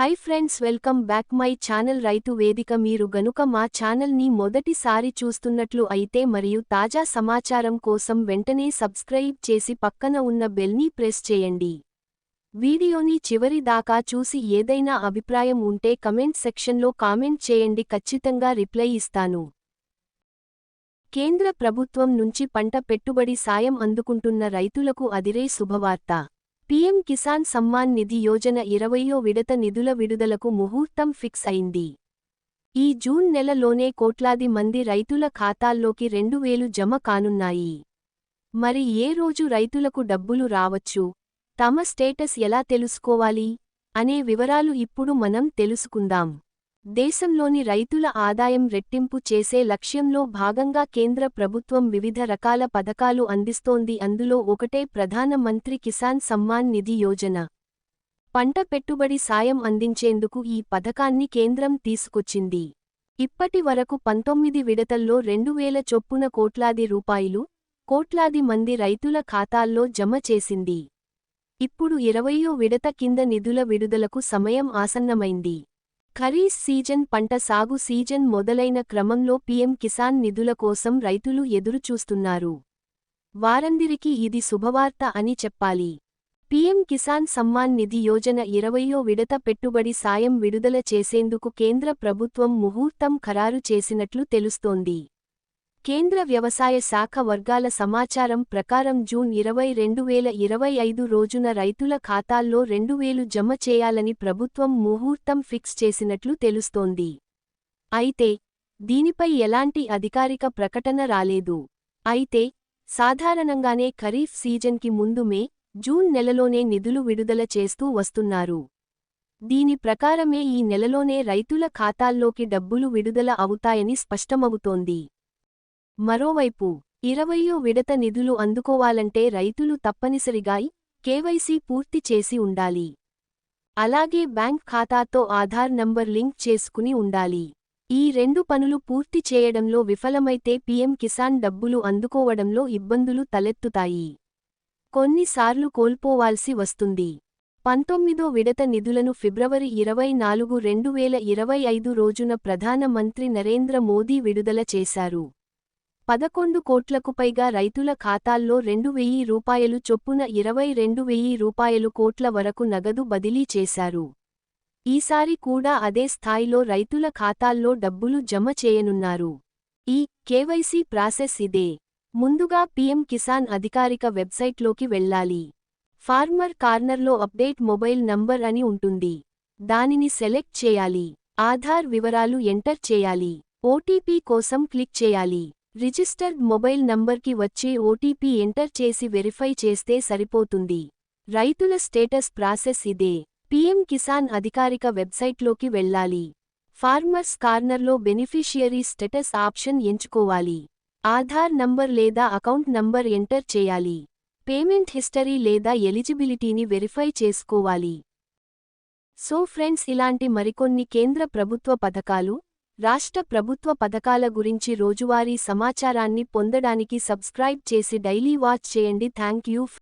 Hi friends welcome back my channel రైతు వేదిక మీరు గనుక మా ఛానల్ని మొదటిసారి చూస్తున్నట్లు అయితే మరియు తాజా సమాచారం కోసం వెంటనే సబ్స్క్రైబ్ చేసి పక్కన ఉన్న బెల్ని ప్రెస్ చేయండి. వీడియోని చివరి దాకా చూసి ఏదైనా అభిప్రాయం ఉంటే కమెంట్ సెక్షన్లో కామెంట్ చేయండి. ఖచ్చితంగా రిప్లై ఇస్తాను. కేంద్ర ప్రభుత్వం నుంచి పంట పెట్టుబడి సాయం అందుకుంటున్న రైతులకు అదిరే శుభవార్త. పీఎం కిసాన్ సమ్మాన్ నిధి యోజన ఇరవయో విడత నిధుల విడుదలకు ముహూర్తం ఫిక్స్ అయింది. ఈ జూన్ నెలలోనే కోట్లాది మంది రైతుల ఖాతాల్లోకి రెండు వేలు జమ కానున్నాయి. మరి ఏ రోజు రైతులకు డబ్బులు రావచ్చు? తమ స్టేటస్ ఎలా తెలుసుకోవాలి? అనే వివరాలు ఇప్పుడు మనం తెలుసుకుందాం. దేశంలోని రైతుల ఆదాయం రెట్టింపు చేసే లక్ష్యంలో భాగంగా కేంద్ర ప్రభుత్వం వివిధ రకాల పథకాలు అందిస్తోంది. అందులో ఒకటే ప్రధాన మంత్రి కిసాన్ సమ్మాన్ నిధి యోజన. పంట పెట్టుబడి సాయం అందించేందుకు ఈ పథకాన్ని కేంద్రం తీసుకొచ్చింది. ఇప్పటి వరకు పంతొమ్మిది విడతల్లో రెండు వేల చొప్పున కోట్లాది రూపాయలు కోట్లాది మంది రైతుల ఖాతాల్లో జమ చేసింది. ఇప్పుడు ఇరవయో విడత కింద నిధుల విడుదలకు సమయం ఆసన్నమైంది. ఖరీఫ్ సీజన్ పంట సాగు సీజన్ మొదలైన క్రమంలో పీఎం కిసాన్ నిధుల కోసం రైతులు ఎదురుచూస్తున్నారు. వారందిరికీ ఇది శుభవార్త అని చెప్పాలి. పీఎం కిసాన్ సమ్మాన్ నిధి యోజన ఇరవయో విడత పెట్టుబడి సాయం విడుదల చేసేందుకు కేంద్ర ప్రభుత్వం ముహూర్తం ఖరారు చేసినట్లు తెలుస్తోంది. కేంద్ర వ్యవసాయ శాఖ వర్గాల సమాచారం ప్రకారం జూన్ ఇరవై రెండు వేల ఇరవై ఐదు రోజున రైతుల ఖాతాల్లో రెండు వేలు జమ చేయాలని ప్రభుత్వం ముహూర్తం ఫిక్స్ చేసినట్లు తెలుస్తోంది. అయితే దీనిపై ఎలాంటి అధికారిక ప్రకటన రాలేదు. అయితే సాధారణంగానే ఖరీఫ్ సీజన్కి ముందు మే జూన్ నెలలోనే నిధులు విడుదల చేస్తూ వస్తున్నారు. దీని ప్రకారమే ఈ నెలలోనే రైతుల ఖాతాల్లోకి డబ్బులు విడుదల అవుతాయని స్పష్టమవుతోంది. మరోవైపు ఇరవయో విడత నిధులు అందుకోవాలంటే రైతులు తప్పనిసరిగా కేవైసీ పూర్తి చేసి ఉండాలి. అలాగే బ్యాంక్ ఖాతాతో ఆధార్ నంబర్ లింక్ చేసుకుని ఉండాలి. ఈ రెండు పనులు పూర్తి చేయడంలో విఫలమైతే పీఎం కిసాన్ డబ్బులు అందుకోవడంలో ఇబ్బందులు తలెత్తుతాయి. కొన్నిసార్లు కోల్పోవాల్సి వస్తుంది. పంతొమ్మిదో విడత నిధులను ఫిబ్రవరి ఇరవై నాలుగు రెండు వేల ఇరవై ఐదు రోజున ప్రధాన మంత్రి నరేంద్ర మోదీ విడుదల చేశారు. పదకొండు కోట్లకు పైగా రైతుల ఖాతాల్లో రెండు వెయ్యి రూపాయలు చొప్పున ఇరవై రెండు వెయ్యి రూపాయలు కోట్ల వరకు నగదు బదిలీ చేశారు. ఈసారి కూడా అదే స్థాయిలో రైతుల ఖాతాల్లో డబ్బులు జమ చేయనున్నారు. ఈ కేవైసీ ప్రాసెస్ ఇదే. ముందుగా పీఎం కిసాన్ అధికారిక వెబ్సైట్లోకి వెళ్ళాలి. ఫార్మర్ కార్నర్లో అప్డేట్ మొబైల్ నంబర్ అని ఉంటుంది. దానిని సెలెక్ట్ చేయాలి. ఆధార్ వివరాలు ఎంటర్ చేయాలి. ఓటీపీ కోసం క్లిక్ చేయాలి. రిజిస్టర్డ్ మొబైల్ నంబర్కి వచ్చే ఓటీపీ ఎంటర్ చేసి వెరిఫై చేస్తే సరిపోతుంది. రైతుల స్టేటస్ ప్రాసెస్ ఇదే. పీఎం కిసాన్ అధికారిక వెబ్సైట్లోకి వెళ్ళాలి. ఫార్మర్స్ కార్నర్లో బెనిఫిషియరీ స్టేటస్ ఆప్షన్ ఎంచుకోవాలి. ఆధార్ నంబర్ లేదా అకౌంట్ నంబర్ ఎంటర్ చేయాలి. పేమెంట్ హిస్టరీ లేదా ఎలిజిబిలిటీని వెరిఫై చేసుకోవాలి. సో ఫ్రెండ్స్ ఇలాంటి మరికొన్ని కేంద్ర ప్రభుత్వ పథకాలు రాష్ట్ర ప్రభుత్వ పథకాల గురించి రోజువారీ సమాచారాన్ని పొందడానికి సబ్స్క్రైబ్ చేసి డైలీ వాచ్ చేయండి. Thank you